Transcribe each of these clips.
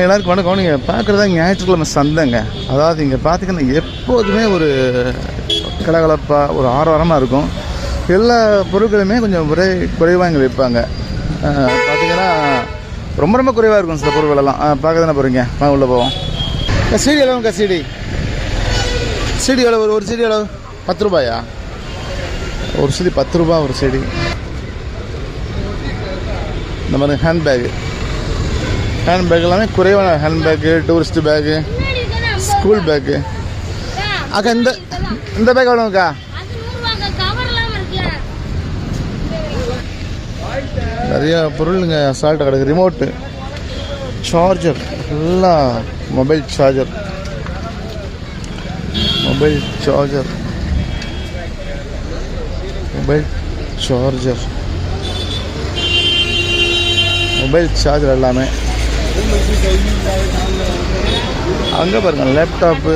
எல்லாருக்கும் வணக்கம். நீங்கள் பார்க்குறதா ஞாயிற்றுக்கிழமை சந்தைங்க. அதாவது இங்கே பார்த்தீங்கன்னா எப்போதுமே ஒரு கலகலப்பாக ஒரு ஆரவாரமாக இருக்கும். எல்லா பொருட்களுமே கொஞ்சம் குறை குறைவாக இங்கே விற்பாங்க. பார்த்தீங்கன்னா ரொம்ப ரொம்ப குறைவாக இருக்கும் சில பொருட்களெல்லாம். பார்க்க தானே போகிறீங்க வாங்க உள்ளே போவோம். சீடி எவ்வளோங்க சீடி சீடி எவ்வளோ ஒரு ஒரு சீடி எவ்வளோ பத்து ரூபாயா? ஒரு சீடி பத்து ரூபா ஒரு சீடி. இந்த மாதிரி ஹேண்ட்பேக்கு ஹேண்ட்பேக் எல்லாமே குறைவான handbag tourist bag school bag அக்கா இந்த இந்த பேக் எவ்வளோக்கா நிறைய பொருளுங்க அசால்ட்டாக கிடக்கு ரிமோட்டு சார்ஜர் எல்லாம் mobile charger mobile charger mobile charger mobile charger எல்லாமே. அங்கே பாருங்க லேப்டாப்பு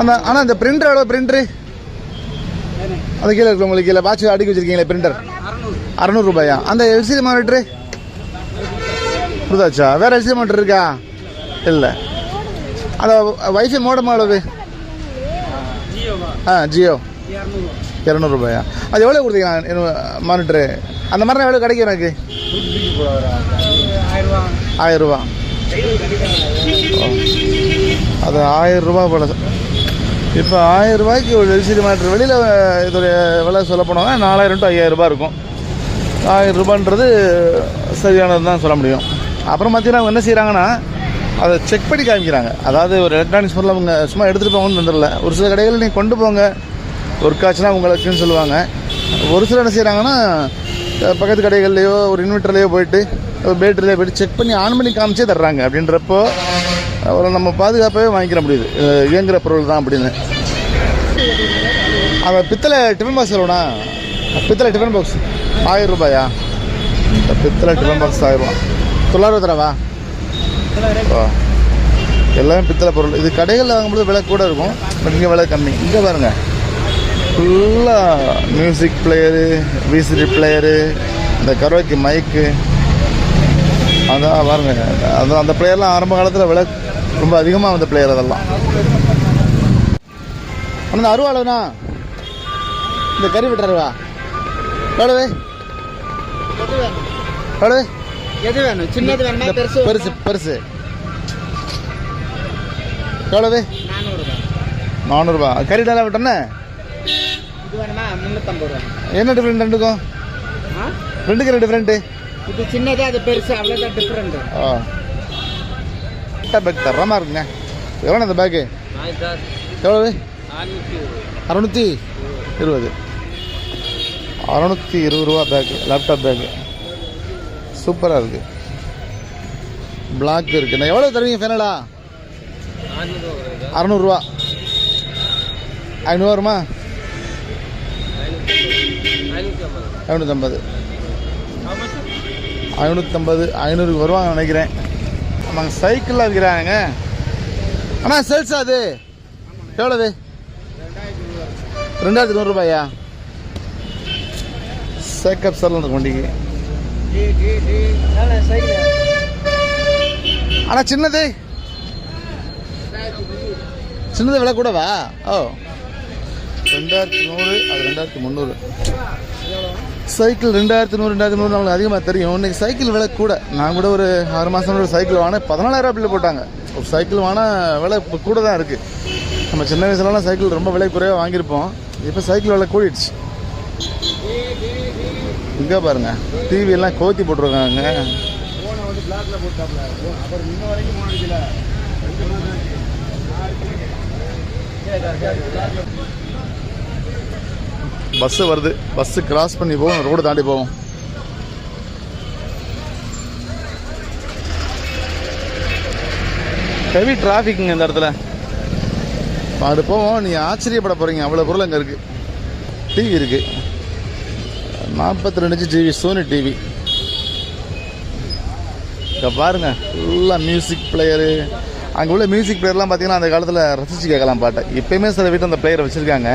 அந்த ஆனால் இந்த பிரிண்டர் எவ்வளோ பிரிண்டரு அது கீழே இருக்கு உங்களுக்கு கீழே. வாட்ச் அடுக்கி வச்சிருக்கீங்களே பிரிண்டர் அறநூறு ரூபாயா? அந்த எல்சிடி மானிட்டரு புரிதாச்சா? வேற எல்சிடி மானிட்டர் இருக்கா? இல்லை. அந்த வைஃபை மோடம் அளவு ஆ ஜியோ இரநூறுபாயா அது எவ்வளோ கொடுத்தீங்க மானிட்டரு அந்த மாதிரி எவ்வளோ கிடைக்கும் எனக்கு? ஆயிரரூபா அது ஆயிரம் ரூபா போல. இப்போ ஆயிரம் ரூபாய்க்கு ஒரு எல்சிடி மாட்டர் வெளியில் இதோடைய விலை சொல்ல போனோம்னா நாலாயிரம் டு ஐயாயிரம் ரூபாய் இருக்கும். ஆயிரரூபான்றது சரியானது தான் சொல்ல முடியும். அப்புறம் பார்த்தீங்கன்னா அவங்க என்ன செய்கிறாங்கன்னா அதை செக் பண்ணி காமிக்கிறாங்க. அதாவது ஒரு எலக்ட்ரானிக்ஸ் பொருள் அவங்க சும்மா எடுத்துகிட்டு போங்கன்னு வந்துடல. ஒரு சில கடைகளில் நீங்கள் கொண்டு போங்க. ஒர்க் ஆச்சுன்னா உங்களுக்குன்னு சொல்லுவாங்க. ஒரு சிலர் என்ன செய்கிறாங்கன்னா பக்கத்து கடைகள்லையோ ஒரு இன்வெர்ட்டர்லையோ போயிட்டு ஒரு பேட்டரியிலையோ போயிட்டு செக் பண்ணி ஆன் பண்ணி காமிச்சே தர்றாங்க. அப்படின்றப்போ ஒரு நம்ம பாதுகாப்பாகவே வாங்கிக்கிற முடியுது. அஹ், இயங்குற பொருள் தான் அப்படின்னு. அவன் பித்தளை டிஃபன் பாக்ஸ் எவ்வளோண்ணா பித்தளை டிஃபன் பாக்ஸ் ஆயிரம் ரூபாயா? பித்தளை டிஃபன் பாக்ஸ் ஆயிரம் ரூபா. தொள்ளாயிரம். தரவா எல்லாமே பித்தளை பொருள். இது கடைகளில் வாங்கும்போது விலை கூட இருக்கும். பட் இங்கே விலை கம்மி. இங்கே பாருங்க. ஃபுல்லாக மியூசிக் பிளேயரு விசிடி பிளேயரு இந்த கரோக்கி மைக்கு அதான் பாருங்க அந்த அந்த பிளேயர்லாம் ஆரம்ப காலத்தில் விலை ரொம்ப அதிகமாக வந்த பிளேயர் அதெல்லாம். அண்ணா இந்த அருவாளுண்ணா. இந்த கறி விட்டுறவா எவ்வளவு எவ்வளவு எது வேணும்? சின்னது வேணுமா? பெருசு பெருசு பெருசு. எவ்வளவு நானூறுபா கறி நல்லா விட்டோன்னே இது வேணுமா முந்நூற்றம்பது ரூபா என்ன டிஃப்ரெண்ட் ரெண்டுக்கும்? ஆ? ரெண்டுக்கு ரெண்டு டிஃப்ரெண்ட்டு இது சின்னது அது பெருசு அவ்வளோதான் டிஃப்ரெண்ட் ஆ. பேக் தரமாக இருக்குங்க. எவ்வளோ இந்த பேக்கு எவ்வளவு? அறநூற்றி இருபது. அறநூற்றி இருபது ரூபா பேக்கு லேப்டாப் பேக்கு சூப்பராக இருக்குது பிளாக் இருக்குண்ணா. எவ்வளோ தருவீங்க ஃபைனலா அறநூறுரூவா ஐநூறு வருமா? ஐநூற்றம்பது ஐநூற்றம்பது ஐநூறுக்கு வருவாங்க நினைக்கிறேன். ஆமாங்க சைக்கிளில் இருக்கிறாங்க அண்ணா சேல்ஸா அது? எவ்வளவு ரெண்டாயிரத்தி நூறுரூபாயா சேக்கப் சார் அந்த வண்டிக்கு ஆனால் சின்னது? சின்னது விலை கூடவா? ஓ. ரெண்டாயிரத்தி நூறு அது ரெண்டாயிரத்தி முந்நூறு. சைக்கிள் ரெண்டாயிரத்தி நூறு ரெண்டாயிரத்தி நூறு நம்மளுக்கு அதிகமாக தெரியும். இன்னைக்கு சைக்கிள் விலை கூட நான் கூட ஒரு ஆறு மாதம் ஒரு சைக்கிள் வாங்கினேன். பதினாலாயிரம் பில்லு போட்டாங்க. ஒரு சைக்கிள் வாங்கினா விலை இப்போ கூட தான் இருக்குது நம்ம சின்ன வயசுலலாம் சைக்கிள் ரொம்ப விலை குறைவாக வாங்கியிருப்போம். இப்போ சைக்கிள் விலை கூடிடுச்சு. இங்கே பாருங்கள் டிவியெல்லாம் கோத்தி போட்டிருக்காங்க. பஸ்ஸு வருது. பஸ்ஸு கிராஸ் பண்ணி போகும் ரோடு தாண்டி போகும் ஹெவி டிராஃபிக்குங்க இந்த இடத்துல. அது போவோம். நீங்கள் ஆச்சரியப்பட போகிறீங்க அவ்வளோ பொருள் அங்கே இருக்குது டிவி இருக்குது நாற்பத்தி ரெண்டு இன்ச்சு டிவி சோனி டிவி இங்கே பாருங்கள் ஃபுல்லாக மியூசிக் பிளேயரு அங்கே உள்ள மியூசிக் பிளேயர்லாம் பார்த்தீங்கன்னா அந்த காலத்தில் ரசித்து கேட்கலாம் பாட்டை. இப்போயுமே சில வீட்டில் அந்த பிளேயரை வச்சுருக்காங்க.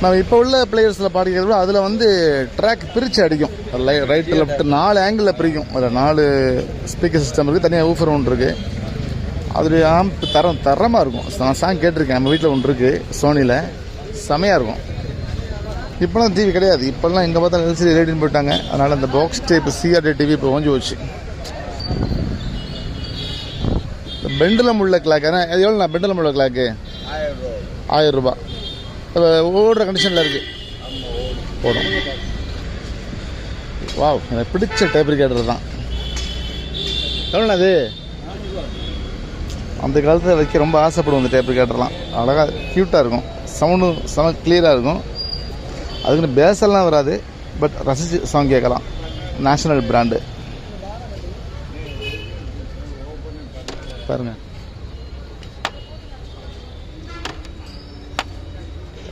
நம்ம இப்போ உள்ள பிளேயர்ஸில் பாடிக்கிறத விட அதில் வந்து ட்ராக் பிரித்து அடிக்கும். ரைட்டு லெஃப்ட் நாலு ஆங்கிளில் பிரிக்கும். அதில் நாலு ஸ்பீக்கர் சிஸ்டம் இருக்குது தனியாக ஊஃபர் ஒன்று இருக்குது அதில் ஆம்ப் தரம் தரமாக இருக்கும். நான் சாங் கேட்டிருக்கேன் நம்ம வீட்டில் ஒன்று இருக்குது சோனியில் செமையாக இருக்கும். இப்போலாம் டிவி கிடையாது. இப்போல்லாம் எங்கே பார்த்தாலும் எல்சிடி ரேடின்னு போயிட்டாங்க. அதனால் அந்த பாக்ஸ் டைப் சிஆர்டி டிவி இப்போ கொஞ்சம் போச்சு. பெண்டிலம் உள்ள கிளாக் ஏன்னா எவ்வளோண்ணா பெண்டிலம் உள்ள கிளாக்கு ஆயிரம் ரூபா ஓடுற கண்டிஷனில் இருக்குது போடும் வாவ் எனக்கு பிடிச்ச டேப் ரிகார்டர் தான். எவ்வளோண்ணா அது? அந்த காலத்தில் வைக்க ரொம்ப ஆசைப்படுவோம் இந்த டேப் ரிகார்டர்லாம் அழகாக க்யூட்டாக இருக்கும். சவுண்டும் செம கிளியராக இருக்கும். அதுக்குன்னு பேசெல்லாம் வராது பட் ரசிச்சு சாங் கேட்கலாம். நேஷனல் பிராண்டு பாருங்கள்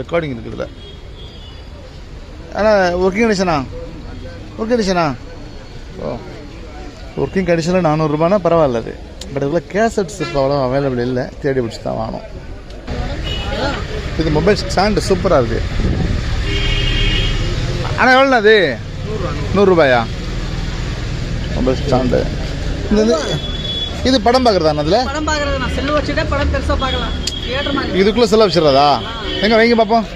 ரெக்கார்டிங் இருக்குது இதில் ஆனால் ஒர்க்கிங் கண்டிஷனா ஒர்க்கிங் கண்டிஷனா ஓ ஒர்க்கிங் கண்டிஷனில் நானூறுரூபானா பரவாயில்ல அது. பட் இதில் கேசட்ஸ் இப்போ அவ்வளோ அவைலபிள் இல்லை. தேடி பிடிச்சி தான் வாங்கணும். இது மொபைல் ஸ்டாண்டு சூப்பராக இருக்குது ஆனால் எவ்வளோண்ணா அது? நூறுரூபாயா மொபைல் ஸ்டாண்டு இந்த இது- படம் பார்க்குறதா அதில்? படம் பார்க்குறது நான் செல்லு வச்சுட்டே படம் பெருசாக பார்க்கலாம். இதுக்குள்ளே செல்ல வச்சிடுறதா? எங்க வைங்க பார்ப்போம்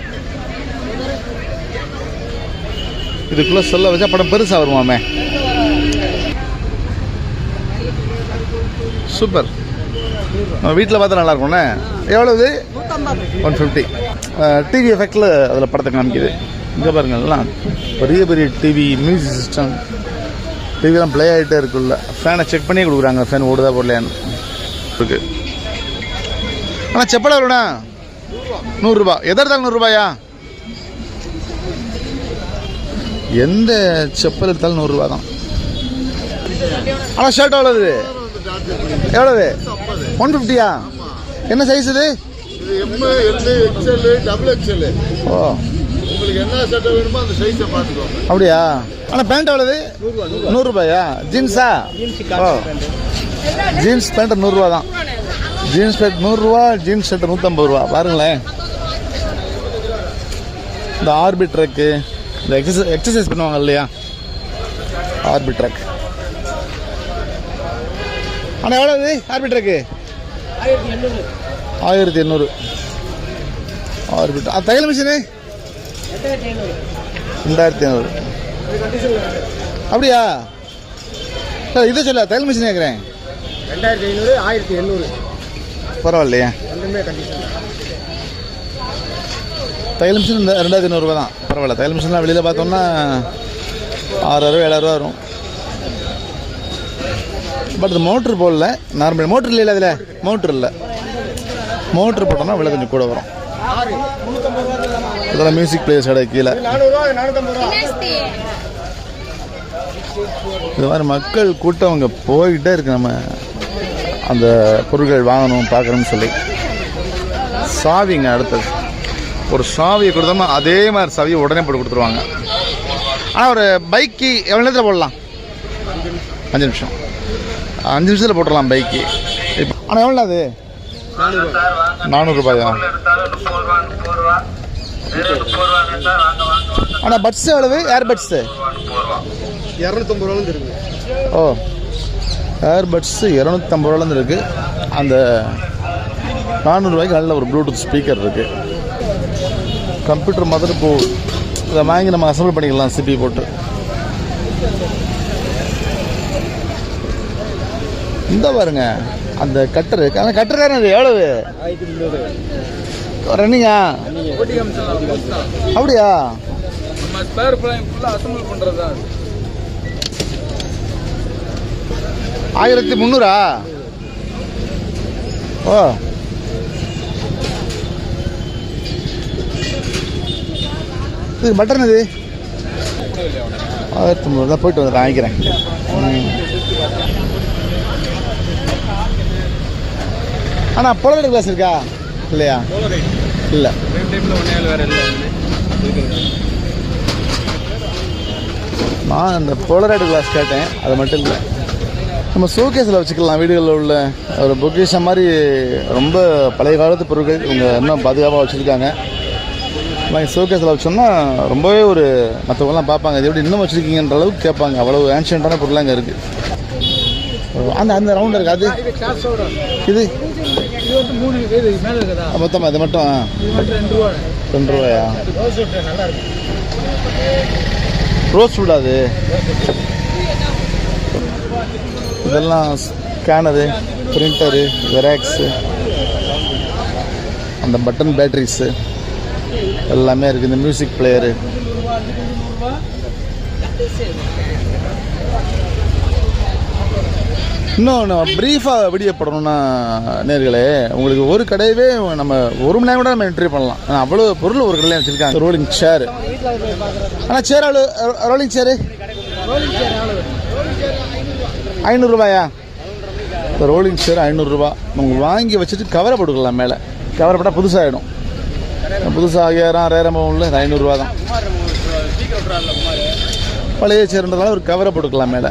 இதுக்குள்ளே செல்ல வச்சா படம் பெருசாக வருமாமே. சூப்பர். நம்ம வீட்டில் பார்த்தா நல்லா இருக்கும்ண்ணே எவ்வளவு ஒன் ஃபிஃப்டி டிவி எஃபெக்டில் அதில் படத்தை காமிக்குது. இங்கே பாருங்கள்லாம் பெரிய பெரிய டிவி மியூசிக் சிஸ்டம் டிவிலாம் ப்ளே ஆகிட்டே இருக்குல்ல. ஃபேனை செக் பண்ணியே கொடுக்குறாங்க. ஃபேன் ஓடுதா போடலையான்னு. இருக்குது ஆனால் செப்பல் எவ்வளோண்ணா? நூறுரூபா. எதை எடுத்தாலும் நூறுரூபாயா? எந்த செப்பல் எடுத்தாலும் நூறுரூவா தான். ஆனால் ஷர்ட் எவ்வளவு எவ்வளவு? ஒன் ஃபிஃப்டியா என்ன சைஸ் இது? ஓ. அப்படியா? ஆனால் பேண்ட் எவ்வளவு நூறுரூபாயா? ஜீன்ஸா ஓ. ஜீன்ஸ் பேண்ட் நூறுரூவா தான். ஜீன்ஸ் பேண்ட் நூறுரூவா ஜீன்ஸ் ஷர்ட் நூற்றம்பது ரூபா. பாருங்களேன். இந்த ஆர்பி ட்ரக்கு இந்த எக்ஸசைஸ் எக்ஸசைஸ் பண்ணுவாங்க இல்லையா? ஆர்பி ட்ரக் ஆனால் எவ்வளவு ஆர்பி ட்ரக்கு ஆயிரத்தி எண்ணூறு. ஆர்பி ட்ரக் தையல் மிஷினு ரெண்டாயிரத்தி ஐநூறு. அப்படியா? சார் இதை சொல்ல தையல் மிஷின் கேட்குறேன். ரெண்டாயிரத்தி ஐநூறு ஆயிரத்தி எண்ணூறு. பரவாயில்லையே. தையல் மிஷின் இந்த ரெண்டாயிரத்தி ஐநூறுரூவா தான். பரவாயில்ல தையல் மிஷின்லாம் வெளியில் பார்த்தோம்னா ஆறாயிரம் ஏழாயிரரூவா வரும். பட் இது மோட்ரு போடல நார்மல் மோட்ரு இல்லை அதில்? மோட்ரு இல்லை. மோட்ரு போட்டோம்னா விலை கொஞ்சம் கூட வரும். இதெல்லாம் மியூசிக் பிளேயர்ஸ் கடை கீழே. இது மாதிரி மக்கள் கூட்டம் அங்கே போய்கிட்டே இருக்கு நம்ம. அந்த பொருட்கள் வாங்கணும் பார்க்கணும்னு சொல்லி. சாவிங்க அடுத்தது. ஒரு சாவியை கொடுத்தோம்னா அதே மாதிரி சாவியை உடனே போட்டு கொடுத்துருவாங்க. ஆனால் ஒரு பைக்கு எவ்வளோ நேரத்தில் போடலாம்? அஞ்சு நிமிஷம். அஞ்சு நிமிஷத்தில் போட்டுடலாம் பைக்கு. இப்போ ஆனால் எவ்வளோ அது? நானூறுரூபாயா ஆனால் பட்ஸ் எவ்வளவு? ஏர் பட்ஸு இரநூத்தம்பது இருக்குது ஓ. ஏர்பட்ஸு இரநூத்தம்பது ரூபாலேருந்து இருக்குது அந்த நானூறுரூவாய்க்கு நல்ல ஒரு ப்ளூடூத் ஸ்பீக்கர் இருக்குது கம்ப்யூட்டர் மதர் போ இதை வாங்கி நம்ம அசம்பிள் பண்ணிக்கலாம் சிபி போட்டு. இந்த பாருங்க அந்த கட்டரு அந்த கட்டர் தானே இது எவ்வளவு? ரன்னிங்கா அப்படியா நம்ம ஸ்பேர் ஃபிளைம் ஃபுல்லாக அசம்பிள் பண்ணுறதா ஆயிரத்தி முந்நூறா? ஓ. இது பட்டன் இது ஆயிரத்தி முந்நூறு போயிட்டு வந்து வாங்கிக்கிறேன். ஆனால் அண்ணா கிளாஸ் இருக்கா? இல்லையா? இல்லை. வேறு இல்லை நான் அந்த போலரைடு கிளாஸ் கேட்டேன் அது மட்டும் இல்லை. நம்ம ஷோகேஸில் வச்சுக்கலாம். வீடுகளில் உள்ள ஒரு பொக்கிஷம் மாதிரி ரொம்ப பழைய காலத்து பொருட்கள் இவங்க இன்னும் பாதுகாப்பாக வச்சுருக்காங்க. வாங்கி ஷோகேஸில் வச்சோம்னா ரொம்பவே ஒரு மற்றவங்கலாம் பார்ப்பாங்க. இது எப்படி இன்னும் வச்சுருக்கீங்கன்ற அளவுக்கு கேட்பாங்க. அவ்வளோ ஆன்ஷியன்ட்டான பொருளாக அங்கே இருக்குது அந்த அந்த ரவுண்ட் இருக்குது அது இது மொத்தமாக இது. மட்டும் ரெண்டு ரூபா ரெண்டு ரூபாயா? ரோஸ் விட்டு நல்லா இருக்கு ரோஸ் ஃபுட் அது இதெல்லாம் ஸ்கேனரு பிரிண்டரு ஜெராக்ஸு அந்த பட்டன் பேட்டரிஸு எல்லாமே இருக்குது இந்த மியூசிக் பிளேயரு இன்னும் ப்ரீஃபாக வீடியோ போடணும்னா நேர்களே உங்களுக்கு ஒரு கடையவே நம்ம ஒரு மணி நேரம் கூட நம்ம என்ட்ரி பண்ணலாம். ஆனால் அவ்வளோ பொருள் ஒரு கடையில் வச்சுருக்காங்க. ரோலிங் சேர் ஆனால் சேர் அவ்வளோ ரோலிங் சேரு ரோலிங் சேர் எவ்வளோ ஐநூறுரூபாயா? ரோலிங் சேர் ஐநூறுரூவா நம்ம வாங்கி வச்சுட்டு கவரை போட்டுக்கலாம் மேலே. கவரை போட்டால் புதுசாகிடும் புதுசாக ஆறாயிரம் உள்ள ஐநூறுரூவா தான். பழைய சேர்ன்றதால ஒரு கவரை போட்டுக்கலாம் மேலே.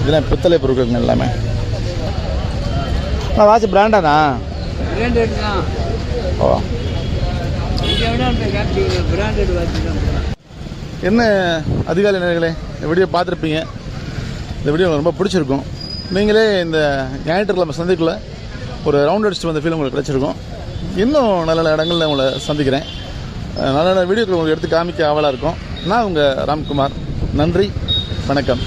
இதெல்லாம் பித்தளை பொருட்கள் எல்லாமே. நான் வாட்ச் பிராண்டாண்ணா ஓ. என்ன அதிகாலை நேர்களே? இந்த வீடியோ பார்த்துருப்பீங்க. இந்த வீடியோ ரொம்ப பிடிச்சிருக்கும். நீங்களே இந்த ஞாயிற்றுக்கிழமை சந்திக்கல. ஒரு ரவுண்ட் அடிச்சுட்டு வந்த ஃபீல் உங்களுக்கு கிடச்சிருக்கும். இன்னும் நல்ல நல்ல இடங்களில் உங்களை சந்திக்கிறேன். நல்ல நல்ல வீடியோக்கள் உங்களுக்கு எடுத்து காமிக்க ஆவலாக இருக்கும். நான் உங்கள் ராம்குமார். நன்றி. வணக்கம்.